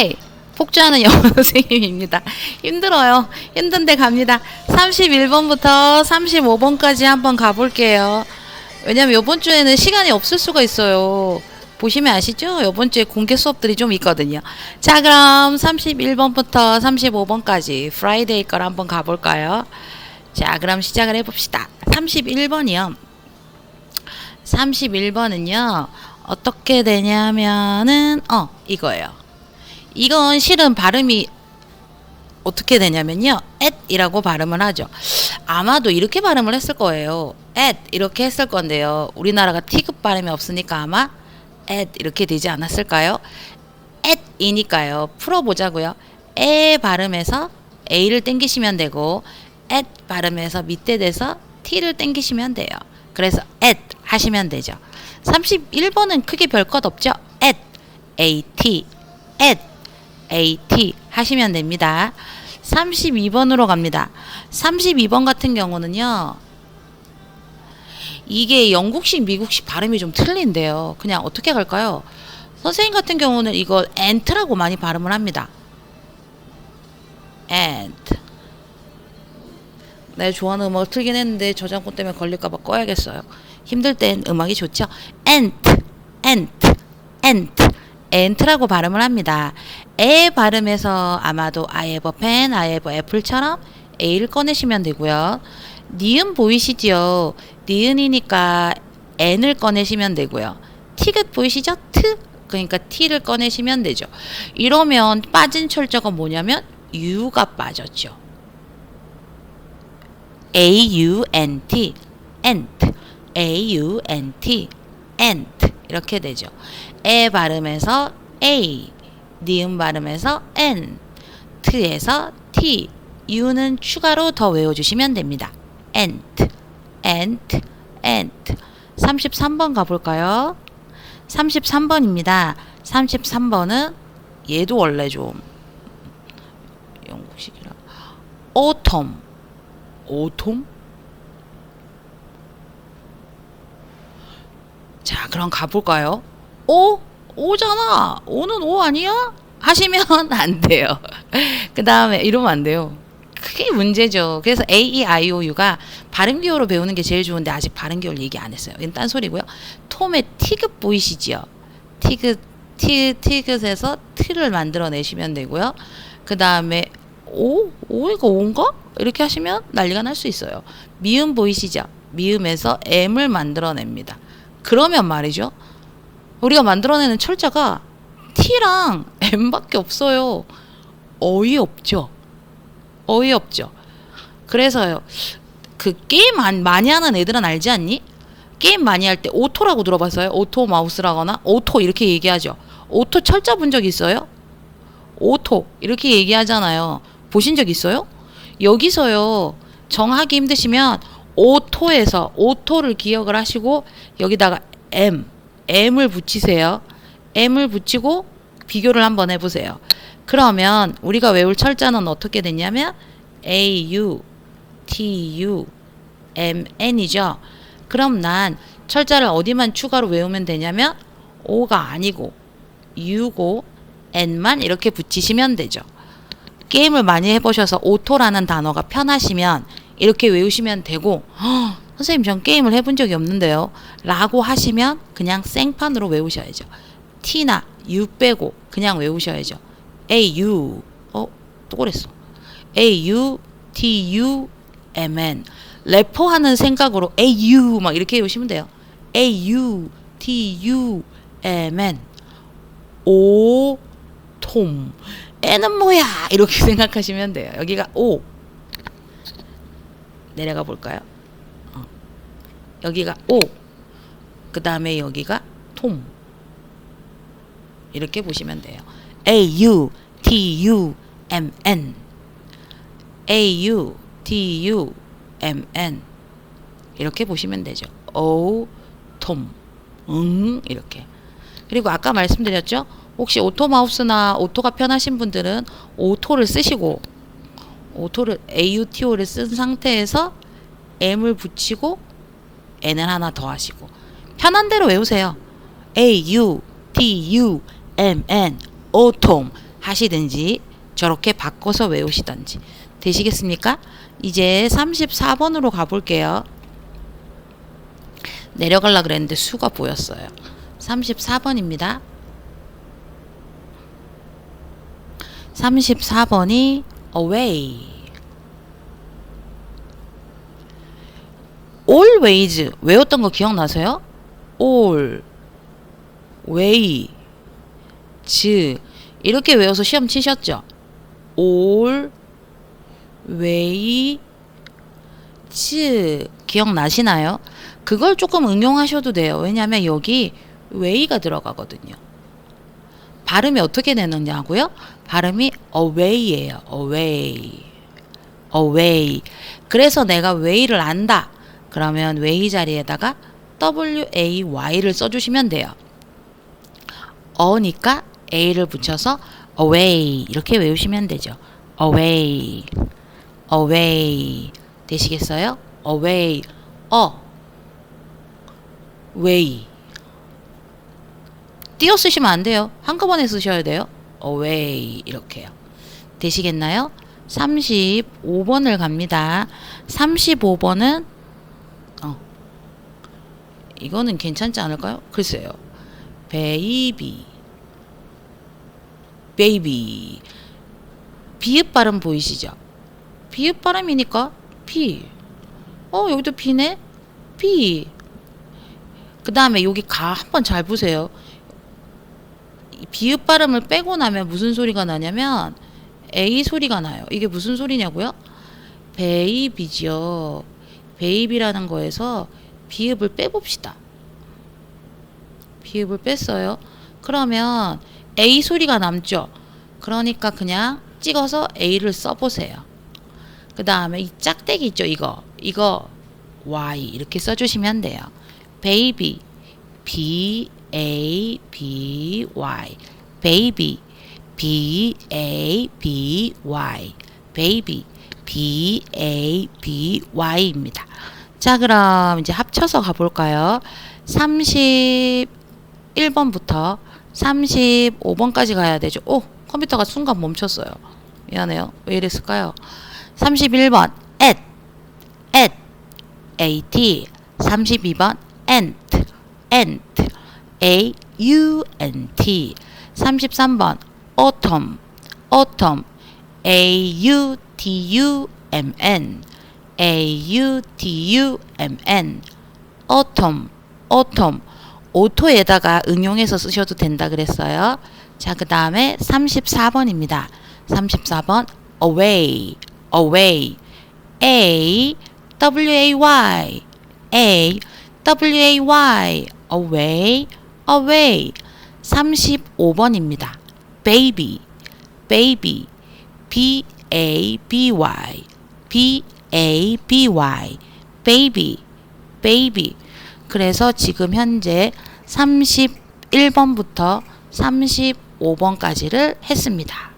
하이! 폭주하는 영어 선생님입니다. 힘들어요. 힘든데 갑니다. 31번부터 35번까지 한번 가볼게요. 왜냐면 이번 주에는 시간이 없을 수가 있어요. 보시면 아시죠? 이번 주에 공개 수업들이 좀 있거든요. 자, 그럼 31번부터 35번까지 프라이데이 걸 한번 가볼까요? 자, 그럼 시작을 해봅시다. 31번이요. 31번은요. 어떻게 되냐면은 어, 이거예요. 이건 실은 발음이 어떻게 되냐면요. at이라고 발음을 하죠. 아마도 이렇게 발음을 했을 거예요. at 이렇게 했을 건데요. 우리나라가 T급 발음이 없으니까 아마 at 이렇게 되지 않았을까요? at이니까요. 풀어보자고요. 에 발음해서 a를 땡기시면 되고 at 발음해서 밑에 대서 t를 땡기시면 돼요. 그래서 at 하시면 되죠. 31번은 크게 별 것 없죠. at at at at 하시면 됩니다. 32번으로 갑니다. 32번 같은 경우는요. 이게 영국식, 미국식 발음이 좀 틀린데요. 그냥 어떻게 갈까요? 선생님 같은 경우는 이걸 ant라고 많이 발음을 합니다. ant. 내 좋아하는 음악을 틀긴 했는데 저작권 때문에 걸릴까봐 꺼야겠어요. 힘들 땐 음악이 좋죠. ant, ant, ant, ant라고 발음을 합니다. 에 발음해서 아마도 a I have a apple처럼 A를 꺼내시면 되고요. 니은 보이시죠? 니은이니까 N을 꺼내시면 되고요. 티귿 보이시죠? 트 그러니까 T를 꺼내시면 되죠. 이러면 빠진 철자가 뭐냐면 U가 빠졌죠. A-U-N-T, ant, A-U-N-T, ant 이렇게 되죠. 에 발음에서 A, 니은 발음에서 N, 트에서 T, U는 추가로 더 외워주시면 됩니다. ant, ant, ant. 33번 가볼까요? 33번입니다. 33번은 얘도 원래 좀 영국식이라 autumn, autumn. 자, 그럼 가볼까요? 오? 오잖아. 오는 오 아니야? 하시면 안 돼요. 그 다음에 이러면 안 돼요. 그게 문제죠. 그래서 A, E, I, O, U가 발음 기호로 배우는 게 제일 좋은데 아직 발음 기호를 얘기 안 했어요. 이건 딴 소리고요. 톰의 티귿 보이시지요? 티귿, 티, 티귿에서 트를 만들어내시면 되고요. 그 다음에 오? 오이가 오인가? 이렇게 하시면 난리가 날 수 있어요. 미음 보이시죠? 미음에서 M을 만들어냅니다. 그러면 말이죠. 우리가 만들어내는 철자가 T랑 M밖에 없어요. 어이없죠. 어이없죠. 그래서요. 그 게임 안, 많이 하는 애들은 알지 않니? 게임 많이 할 때 오토라고 들어봤어요? 오토 마우스라거나 오토 이렇게 얘기하죠. 오토 철자 본 적 있어요? 오토 이렇게 얘기하잖아요. 보신 적 있어요? 여기서요. 정하기 힘드시면 오 토에서 오토를 기억을 하시고 여기다가 M M을 붙이세요. M을 붙이고 비교를 한번 해보세요. 그러면 우리가 외울 철자는 어떻게 되냐면 A U T U M N이죠. 그럼 난 철자를 어디만 추가로 외우면 되냐면 O가 아니고 U고 N만 이렇게 붙이시면 되죠. 게임을 많이 해보셔서 오토라는 단어가 편하시면 이렇게 외우시면 되고 "허, 선생님 전 게임을 해본 적이 없는데요. 라고 하시면 그냥 생판으로 외우셔야죠. T나 U 빼고 그냥 외우셔야죠. A U. 어? 또 그랬어. A U T U M N. 래퍼 하는 생각으로 A U 막 이렇게 외우시면 돼요. A U T U M N. 오 톰. 애는 뭐야? 이렇게 생각하시면 돼요. 여기가 오 내려가 볼까요? 어. 여기가 오, 그 다음에 여기가 톰. 이렇게 보시면 돼요. A U T U M N A U T U M N 이렇게 보시면 되죠. 오, 톰, 응 이렇게. 그리고 아까 말씀드렸죠. 혹시 오토 마우스나 오토가 편하신 분들은 오토를 쓰시고 오토를 AUTO를 쓴 상태에서 M을 붙이고 N을 하나 더 하시고 편한 대로 외우세요. A U T U M N autumn 하시든지 저렇게 바꿔서 외우시든지 되시겠습니까? 이제 34번으로 가볼게요. 내려가려 그랬는데 수가 보였어요. 34번입니다. 34번이 away. Always 외웠던 거 기억나세요? all way 즈 이렇게 외워서 시험 치셨죠? all way 즈 기억나시나요? 그걸 조금 응용하셔도 돼요. 왜냐하면 여기 way가 들어가거든요. 발음이 어떻게 되느냐고요? 발음이 away예요. away. away. 그래서 내가 way를 안다. 그러면 way 자리에다가 w-a-y를 써주시면 돼요. 어니까 a를 붙여서 away 이렇게 외우시면 되죠. away, away 되시겠어요? away, 어, way. 띄어 쓰시면 안 돼요. 한꺼번에 쓰셔야 돼요. away 이렇게요. 되시겠나요? 35번을 갑니다. 35번은 어. 이거는 괜찮지 않을까요? 글쎄요. 베이비 베이비 비읍 발음 보이시죠? 비읍 발음이니까 비. 어, 여기도 비네. 비. 그 다음에 여기 가 한번 잘 보세요. 이 비읍 발음을 빼고 나면 무슨 소리가 나냐면 A 소리가 나요. 이게 무슨 소리냐고요? 베이비죠. 베이비라는 거에서 비읍을 빼봅시다. 비읍을 뺐어요. 그러면 A 소리가 남죠. 그러니까 그냥 찍어서 A를 써보세요. 그 다음에 이 짝대기 있죠. 이거. 이거 Y 이렇게 써주시면 돼요. baby B A B Y baby B A B Y baby B A B Y입니다. 자, 그럼 이제 합쳐서 가볼까요? 31번부터 35번까지 가야 되죠. 오, 컴퓨터가 순간 멈췄어요. 미안해요. 왜 이랬을까요? 31번, at, at, at. 32번, ant, ant, a, u, n, t. 33번, autumn, autumn, a, u, t, u, m, n. A-U-T-U-M-N autumn, autumn 오토에다가 응용해서 쓰셔도 된다 그랬어요. 자, 그 다음에 34번입니다. 34번 away, away A, W-A-Y A, W-A-Y away, away 35번입니다. baby, baby B-A-B-Y B A B Y. Baby. Baby. 그래서 지금 현재 31번부터 35번까지를 했습니다.